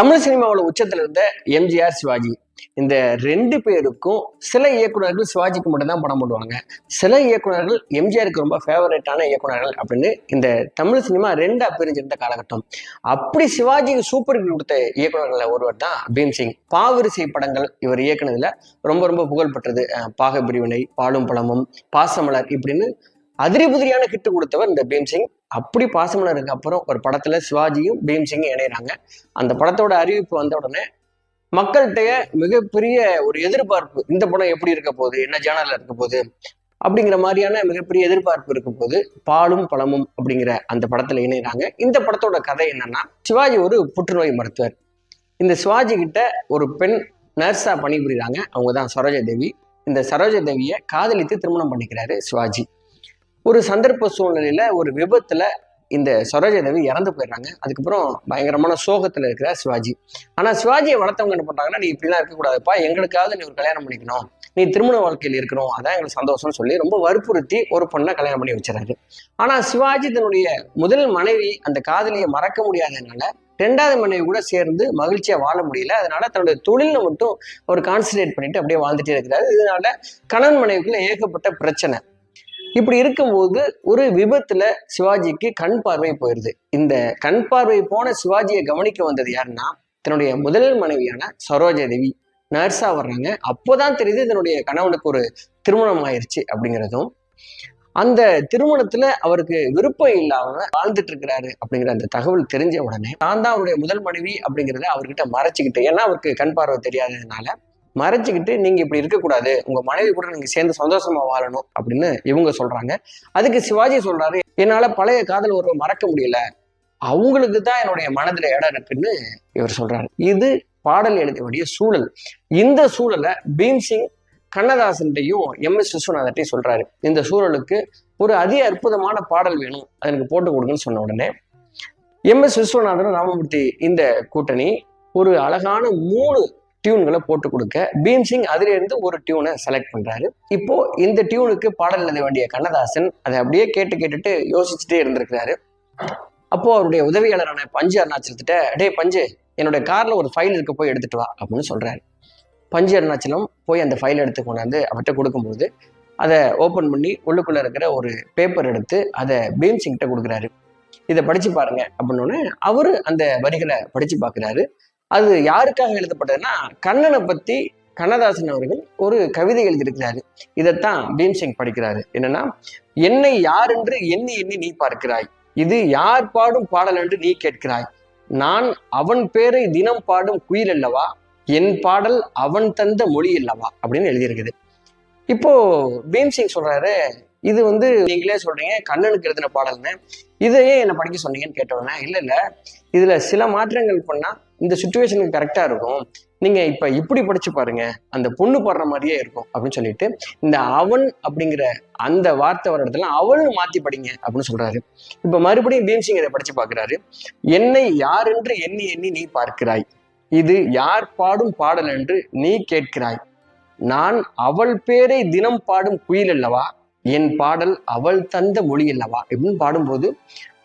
தமிழ் சினிமாவோட உச்சத்துல இருந்த எம்ஜிஆர் சிவாஜி. இந்த ரெண்டு பேருக்கும் சில இயக்குனர்கள் சிவாஜிக்கு மட்டும்தான் படம் போடுவாங்க. சில இயக்குனர்கள் எம்ஜிஆருக்கு ரொம்ப ஃபேவரட்டான இயக்குனர்கள் அப்படின்னு இந்த தமிழ் சினிமா ரெண்டா பிரிஞ்சிருந்த காலகட்டம். அப்படி சிவாஜிக்கு சூப்பர் ஹிட் கொடுத்த இயக்குனர்கள ஒருவர் தான் பீம்சிங் பாவரிசை படங்கள் இவர் இயக்குனதுல ரொம்ப ரொம்ப புகழ்பெற்றது அஹ் பாக பிரிவினை பாலும் பழமும் பாசமலர் இப்படின்னு அதிரி புதிரியான ஹிட் கொடுத்தவர் இந்த பீம்சிங் அப்படி பாசமலருக்கு அப்புறம் ஒரு படத்துல சிவாஜியும் பீம்சிங்கும் இணையிறாங்க. அந்த படத்தோட அறிவிப்பு வந்த உடனே மக்கள்கிட்ட மிகப்பெரிய ஒரு எதிர்பார்ப்பு இந்த படம் எப்படி இருக்க போகுது என்ன ஜேனல்ல இருக்க போகுது அப்படிங்கிற மாதிரியான மிகப்பெரிய எதிர்பார்ப்பு இருக்கும் போது பாலும் பழமும் அப்படிங்கிற அந்த படத்துல இணையறாங்க. இந்த படத்தோட கதை என்னன்னா சிவாஜி ஒரு புற்றுநோய் மருத்துவர். இந்த சிவாஜி கிட்ட ஒரு பெண் நர்ஸா பணிபுரிகிறாங்க அவங்க தான் சரோஜா தேவி இந்த சரோஜா தேவியை காதலித்து திருமணம் பண்ணிக்கிறாரு சிவாஜி. ஒரு சந்தர்ப்ப சூழ்நிலையில் ஒரு விபத்தில் இந்த சரோஜாதேவி இறந்து போயிடுறாங்க. அதுக்கப்புறம் பயங்கரமான சோகத்தில் இருக்கிற சிவாஜி. ஆனால் சிவாஜியை வளர்த்தவங்க என்ன பண்ணுறாங்கன்னா நீ இப்படிலாம் இருக்கக்கூடாதுப்பா. எங்களுக்காவது நீ ஒரு கல்யாணம் பண்ணிக்கணும். நீ திருமண வாழ்க்கையில் இருக்கணும். அதான் எங்களுக்கு சந்தோஷம்னு சொல்லி ரொம்ப வற்புறுத்தி ஒரு பொண்ணை கல்யாணம் பண்ணி வச்சுறாரு ஆனால் சிவாஜி தன்னுடைய முதல் மனைவி அந்த காதலியை மறக்க முடியாததுனால ரெண்டாவது மனைவி கூட சேர்ந்து மகிழ்ச்சியா வாழ முடியல. அதனால தன்னுடைய தொழிலில் மட்டும் ஒரு கான்சன்ட்ரேட் பண்ணிட்டு அப்படியே வாழ்ந்துட்டே இருக்கிறாரு. இதனால கணவன் மனைவிக்குள்ள ஏகப்பட்ட பிரச்சனை. இப்படி இருக்கும்போது ஒரு விபத்துல சிவாஜிக்கு கண் பார்வை போயிருது. இந்த கண் பார்வை போன சிவாஜியை கவனிக்க வந்தது யாருன்னா தன்னுடைய முதல் மனைவியான சரோஜா தேவி நர்ஸா வர்றாங்க. அப்போதான் தெரியுது தன்னுடைய கணவனுக்கு ஒரு திருமணம் ஆயிருச்சு அப்படிங்கிறதும். அந்த திருமணத்துல அவருக்கு விருப்பம் இல்லாம வாழ்ந்துட்டு இருக்கிறாரு அப்படிங்கிற அந்த தகவல் தெரிஞ்ச உடனே நான் தான் அவருடைய முதல் மனைவி அப்படிங்கிறத அவர்கிட்ட மறைச்சிக்கிட்டு ஏன்னா அவருக்கு கண் பார்வை தெரியாததுனால மறைச்சிக்கிட்டு நீங்கள் இப்படி இருக்கக்கூடாது. உங்கள் மனைவி கூட நீங்கள் சேர்ந்து சந்தோஷமாக வாழணும் அப்படின்னு இவங்க சொல்கிறாங்க அதுக்கு சிவாஜி சொல்கிறாரு என்னால் பழைய காதல் ஒருவர் மறக்க முடியல. அவங்களுக்கு தான் என்னுடைய மனதில் இடம் இருக்குன்னு இவர் சொல்கிறாரு இது பாடல் எழுத சூழல். இந்த சூழலை பீம்சிங் கண்ணதாசன்ட்டையும் எம். எஸ். விஸ்வநாதட்டையும் சொல்கிறாரு இந்த சூழலுக்கு ஒரு அதி அற்புதமான பாடல் வேணும். அது எனக்கு போட்டு கொடுங்கன்னு சொன்ன உடனே எம். எஸ். விஸ்வநாதன் ராமமூர்த்தி இந்த கூட்டணி ஒரு அழகான மூணு டியூன்களை போட்டு கொடுக்க. பீம்சிங் அதிலிருந்து ஒரு டியூனை செலக்ட் பண்ணுறாரு இப்போ இந்த டியூனுக்கு பாடல் எழுத வேண்டிய கண்ணதாசன் அதை அப்படியே கேட்டு கேட்டுட்டு யோசிச்சுட்டே இருந்திருக்கிறாரு. அப்போ அவருடைய உதவியாளரான பஞ்சு அருணாச்சலத்திட்ட டே பஞ்சு என்னுடைய கார்ல ஒரு ஃபைல் இருக்க போய் எடுத்துட்டு வா அப்படின்னு சொல்றாரு. பஞ்சு அருணாச்சலம் போய் அந்த ஃபைல் எடுத்து கொண்டாந்து அவர்கிட்ட கொடுக்கும்போது அதை ஓப்பன் பண்ணி உள்ளுக்குள்ள இருக்கிற ஒரு பேப்பர் எடுத்து அதை பீம்சிங்கிட்ட கொடுக்குறாரு. இதை படிச்சு பாருங்க அப்படின்னோடனே அவரு அந்த வரிகளை படிச்சு பார்க்குறாரு. அது யாருக்காக எழுதப்பட்டதுன்னா கண்ணனை பத்தி கண்ணதாசன் அவர்கள் ஒரு கவிதை எழுதியிருக்கிறாரு. இதைத்தான் பீம்சிங் படிக்கிறாரு. என்னன்னா என்னை யார் என்று எண்ணி எண்ணி நீ பார்க்கிறாய். இது யார் பாடும் பாடல் என்று நீ கேட்கிறாய். நான் அவன் பேரை தினம் பாடும் குயில் அல்லவா? என் பாடல் அவன் தந்த மொழி அல்லவா? அப்படின்னு எழுதியிருக்குது. இப்போ பீம்சிங் சொல்றாரு இது வந்து நீங்களே சொல்றீங்க கண்ணனுக்கு எழுதின பாடல்னு. இதையே என்ன படிக்க சொன்னீங்கன்னு கேட்டவொடனே இல்ல இல்ல. இதுல சில மாற்றங்கள் பண்ணா இந்த சுச்சுவேஷனுக்கு கரெக்டாக இருக்கும். நீங்கள் இப்போ இப்படி படிச்சு பாருங்க அந்த பொண்ணு பாடுற மாதிரியே இருக்கும் அப்படின்னு சொல்லிட்டு இந்த அவன் அப்படிங்கிற அந்த வார்த்தை வர இடத்துல அவள்னு மாத்தி படிங்க அப்படின்னு சொல்றாரு. இப்போ மறுபடியும் பீம்சிங் இதை படிச்சு பார்க்குறாரு என்னை யார் என்று எண்ணி எண்ணி நீ பார்க்கிறாய். இது யார் பாடும் பாடல் என்று நீ கேட்கிறாய். நான் அவள் பேரை தினம் பாடும் குயில் அல்லவா? என் பாடல் அவள் தந்த மொழி அல்லவா? இப்படின்னு பாடும்போது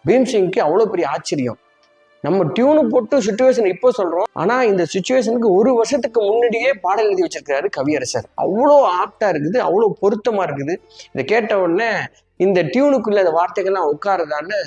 பீம்சிங்க்கு அவ்வளோ பெரிய ஆச்சரியம். நம்ம டியூனு போட்டு சுச்சுவேஷன் இப்போ சொல்கிறோம் ஆனால் இந்த சுச்சுவேஷனுக்கு ஒரு வருஷத்துக்கு முன்னாடியே பாடல் எழுதி வச்சிருக்கிறாரு கவியரசர். அவ்வளோ ஆப்டாக இருக்குது அவ்வளோ பொருத்தமாக இருக்குது. இதை கேட்ட உடனே இந்த டியூனுக்குள்ளே இந்த வார்த்தைகள்லாம் உட்காருதான்னு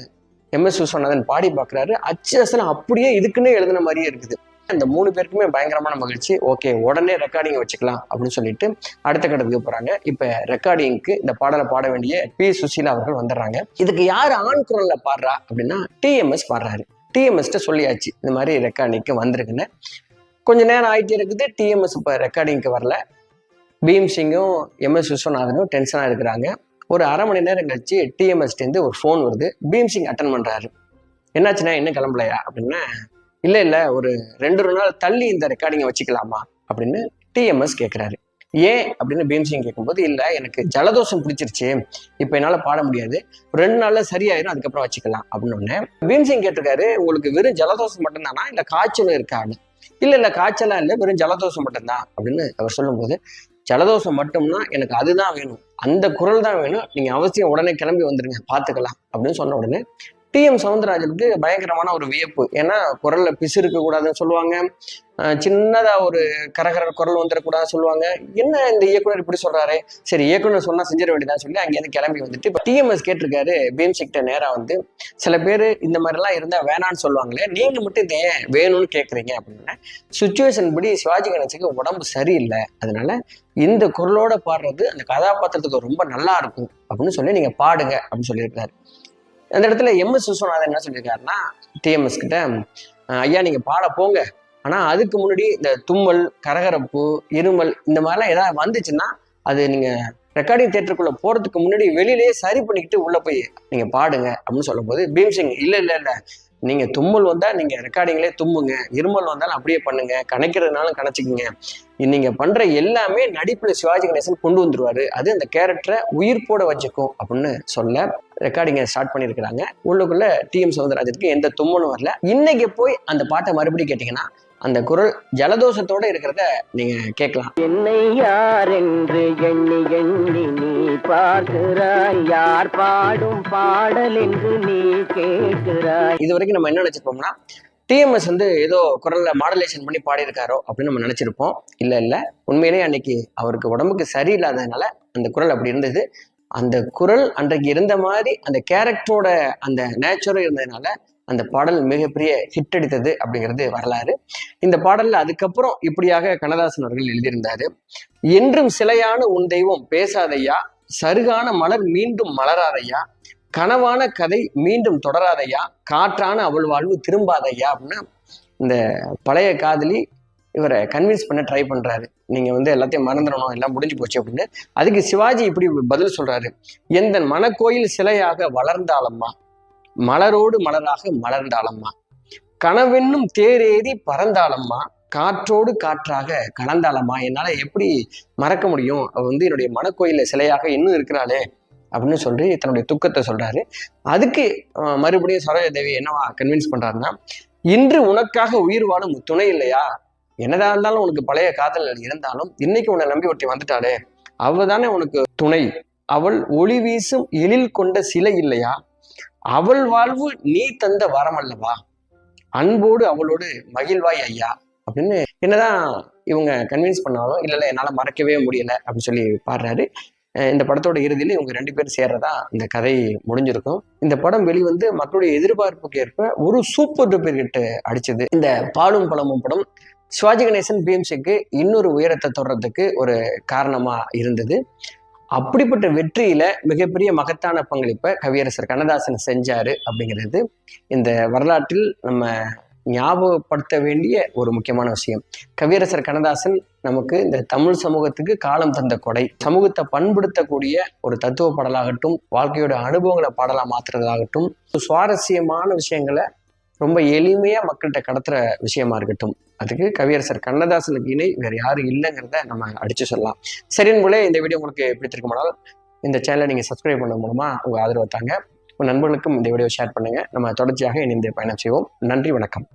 எம்எஸ் விஸ்வநாதன் பாடி பார்க்குறாரு. அச்சு அப்படியே இதுக்குன்னே எழுதின மாதிரியே இருக்குது. அந்த மூணு பேருக்குமே பயங்கரமான மகிழ்ச்சி. ஓகே உடனே ரெக்கார்டிங் வச்சுக்கலாம் அப்படின்னு சொல்லிட்டு அடுத்த கட்டத்துக்கு போறாங்க. இப்ப ரெக்கார்டிங்க்கு இந்த பாடலை பாட வேண்டிய பி. சுசீலா அவர்கள் வந்துடுறாங்க. இதுக்கு யார் ஆண் குரல்ல பாடுறா அப்படின்னா டிஎம்எஸ் பாடுறாரு. டிஎம்எஸ்ட்ட சொல்லியாச்சு. இந்த மாதிரி ரெக்கார்டிங்க்கு வந்திருக்குன்னு. கொஞ்சம் நேரம் ஆயிட்டே இருக்குது. டிஎம்எஸ் இப்போ ரெக்கார்டிங்க்கு வரல. பீம் சிங்கும் எம்எஸ் விஸ்வநாதனும் டென்ஷனாக இருக்கிறாங்க. ஒரு அரை மணி நேரம் கழிச்சு டிஎம்எஸ்டேருந்து ஒரு ஃபோன் வருது. பீம் சிங் அட்டன் பண்ணுறாரு என்னாச்சுன்னா இன்னும் கிளம்பலையா? அப்படின்னா. இல்லை இல்லை ஒரு ரெண்டு ஒரு நாள் தள்ளி இந்த ரெக்கார்டிங்கை வச்சுக்கலாமா? அப்படின்னு டிஎம்எஸ் கேட்குறாரு ஏன் அப்படின்னு பீம்சிங் கேட்கும்போது இல்லை எனக்கு ஜலதோஷம் பிடிச்சிருச்சு. இப்போ என்னால் பாட முடியாது. ரெண்டு நாளில் சரியாயிரும் அதுக்கப்புறம் வச்சுக்கலாம். அப்படின்னு ஒன்று பீம்சிங் கேட்டிருக்காரு உங்களுக்கு வெறும் ஜலதோஷம் மட்டும்தானா? இல்லை காய்ச்சலும் இருக்கான்னு இல்லை இல்லை காய்ச்சலாம் இல்லை வெறும் ஜலதோஷம் மட்டும்தான். அப்படின்னு அவர் சொல்லும்போது ஜலதோஷம் மட்டும்னா எனக்கு அதுதான் வேணும். அந்த குரல் தான் வேணும். நீங்கள் அவசியம் உடனே கிளம்பி வந்துடுங்க பார்த்துக்கலாம் அப்படின்னு சொன்ன உடனே டி எம் சவுந்தரராஜனுக்கு பயங்கரமான ஒரு வியப்பு. ஏன்னா குரல்ல பிசு இருக்கக்கூடாதுன்னு சொல்லுவாங்க. சின்னதாக சின்னதா ஒரு கரகர குரல் வந்துடக்கூடாதுன்னு சொல்லுவாங்க. என்ன இந்த இயக்குனர் இப்படி சொல்றாரு? சரி இயக்குனர் சொன்னா செஞ்சிட வேண்டியதான் சொல்லி அங்கேருந்து கிளம்பி வந்துட்டு இப்போ டிஎம்எஸ் கேட்டிருக்காரு பீம்சிக்ட நேராக வந்து. சில பேர் இந்த மாதிரிலாம் இருந்தால் வேணான்னு சொல்லுவாங்களே நீங்கள் மட்டும் இதை ஏன் வேணும்னு கேட்குறீங்க அப்படின்னா சுச்சுவேஷன் படி சிவாஜி கணேசுக்கு உடம்பு சரியில்லை. அதனால இந்த குரலோட பாடுறது அந்த கதாபாத்திரத்துக்கு ரொம்ப நல்லா இருக்கும் அப்படின்னு சொல்லி நீங்கள் பாடுங்க அப்படின்னு சொல்லியிருக்காரு. அந்த இடத்துல எம் எஸ் விஸ்வநாதன் என்ன சொல்லியிருக்காருன்னா டிஎம்எஸ் கிட்ட ஐயா நீங்க பாட போங்க. ஆனா அதுக்கு முன்னாடி இந்த தும்மல் கரகரப்பு இருமல் இந்த மாதிரிலாம் ஏதாவது வந்துச்சுன்னா அது நீங்க ரெக்கார்டிங் தேட்டருக்குள்ள போறதுக்கு முன்னாடி வெளியிலேயே சரி பண்ணிக்கிட்டு உள்ள போய் நீங்க பாடுங்க. அப்படின்னு சொல்லும்போது பீம்சிங் இல்ல இல்ல இல்ல. நீங்க தும்மல் வந்தா நீங்க ரெக்கார்டிங்லேயே தும்முங்க. இருமல் வந்தாலும் அப்படியே பண்ணுங்க. கணக்கிறதுனாலும் கணச்சிக்கங்க. நீங்க பண்ற எல்லாமே நடிப்புல சிவாஜி கணேசன் கொண்டு வந்துருவாரு. அது அந்த கேரக்டரை உயிர்ப்போட வச்சுக்கும் அப்படின்னு சொல்ல ரெக்கார்டிங்கை ஸ்டார்ட் பண்ணியிருக்கிறாங்க உள்ளுக்குள்ள டிஎம் எம் எந்த தும்மலும் வரல. இன்னைக்கு போய் அந்த பாட்டை மறுபடியும் கேட்டிங்கன்னா அந்த குரல் ஜலதோஷத்தோட இருக்கிறத நீங்க கேட்கலாம். என்னை யார் என்று எண்ணி எண்ணி நீ பார்க்கிறாய். யார் பாடும் பாடல் என்று நீ கேட்கிறாய். இது வரைக்கும் நம்ம என்ன நினைச்சிருப்போம்னா டிஎம்எஸ் வந்து ஏதோ குரல்ல மாடுலேஷன் பண்ணி பாடியிருக்காரோ அப்படின்னு நம்ம நினைச்சிருப்போம். இல்ல இல்ல. உண்மையிலேயே அன்னைக்கு அவருக்கு உடம்புக்கு சரியில்லாததுனால அந்த குரல் அப்படி இருந்தது. அந்த குரல் அன்றைக்கு இருந்த மாதிரி அந்த கேரக்டரோட அந்த நேச்சரும் இருந்ததுனால அந்த பாடல் மிகப்பெரிய ஹிட் அடித்தது அப்படிங்கிறது வரலாறு. இந்த பாடல்ல அதுக்கப்புறம் இப்படியாக கண்ணதாசன் அவர்கள் எழுதியிருந்தாரு என்றும் சிலையான உன் தெய்வம் பேசாதையா சருகான மலர் மீண்டும் மலராதையா கனவான கதை மீண்டும் தொடராதையா காற்றான அவள் வாழ்வு திரும்பாதையா அப்படின்னு இந்த பழைய காதலி இவரை கன்வின்ஸ் பண்ண ட்ரை பண்றாரு. நீங்க வந்து எல்லாத்தையும் மறந்துடணும் எல்லாம் முடிஞ்சு போச்சு அப்படின்னு. அதுக்கு சிவாஜி இப்படி பதில் சொல்றாரு எந்த மனக்கோயில் சிலையாக வளர்ந்தாலம்மா மலரோடு மலராக மலர்ந்தாலம்மா கனவென்னும் தேரேறி பறந்தாலம்மா காற்றோடு காற்றாக கலந்தாலம்மா என்னால எப்படி மறக்க முடியும்? அவள் வந்து என்னுடைய மனக்கோயில சிலையாக இன்னும் இருக்கிறாளே அப்படின்னு சொல்லி தன்னுடைய துக்கத்தை சொல்றாரு. அதுக்கு மறுபடியும் சரோஜா தேவி என்னவா கன்வின்ஸ் பண்றாருன்னா இன்று உனக்காக உயிர் வாழும் துணை இல்லையா? என்னதான் இருந்தாலும் உனக்கு பழைய காதல் இருந்தாலும் இன்னைக்கு உன்னை நம்பி ஒருத்தி வந்துட்டாளே. அவ தானே உனக்கு துணை. அவள் ஒளி வீசும் எழில் கொண்ட சிலை இல்லையா? அவள் வாழ்வு நீ தந்த வரம் அல்லவா அன்போடு அவளோடு மகிழ்வாய் ஐயா அப்படின்னு என்னதான் இவங்க கன்வின்ஸ் பண்ணாலும் இல்லை இல்லை என்னால மறக்கவே முடியல அப்படின்னு சொல்லி பாடுறாரு. இந்த படத்தோட இறுதியில் இவங்க ரெண்டு பேரும் சேர்றதா இந்த கதை முடிஞ்சிருக்கும். இந்த படம் வெளிவந்து மக்களுடைய எதிர்பார்ப்புக்கு ஏற்ப ஒரு சூப்பர் டூப்பர் கிட்ட அடிச்சது. இந்த பாலும் பழமும் படம் சிவாஜி கணேசன் பிஎம்சிக்கு இன்னொரு உயரத்தை தொடர்றதுக்கு ஒரு காரணமா இருந்தது. அப்படிப்பட்ட வெற்றியில மிகப்பெரிய மகத்தான பங்களிப்பை கவியரசர் கண்ணதாசன் செஞ்சாரு அப்படிங்கிறது இந்த வரலாற்றில் நம்ம ஞாபகப்படுத்த வேண்டிய ஒரு முக்கியமான விஷயம். கவியரசர் கண்ணதாசன் நமக்கு இந்த தமிழ் சமூகத்துக்கு காலம் தந்த கொடை. சமூகத்தை பண்படுத்தக்கூடிய ஒரு தத்துவ பாடலாகட்டும் வாழ்க்கையோட அனுபவங்களை பாடலாக மாற்றுறதாகட்டும் சுவாரஸ்யமான விஷயங்களை ரொம்ப எளிமையாக மக்கள்கிட்ட கடத்துகிற விஷயமா இருக்கட்டும். அதுக்கு கவியரசர் கண்ணதாசனுக்கு இணை வேறு யாரும் இல்லைங்கிறத நம்ம அடித்து சொல்லலாம். சரின் போல இந்த வீடியோ உங்களுக்கு பிடித்திருக்குமானால் இந்த சேனலை நீங்கள் சப்ஸ்கிரைப் பண்ண மூலமாக உங்கள் ஆதரவை தாங்க. உங்கள் நண்பர்களுக்கும் இந்த வீடியோ ஷேர் பண்ணுங்க. நம்ம தொடர்ச்சியாக இணைந்து பயணம் செய்வோம். நன்றி வணக்கம்.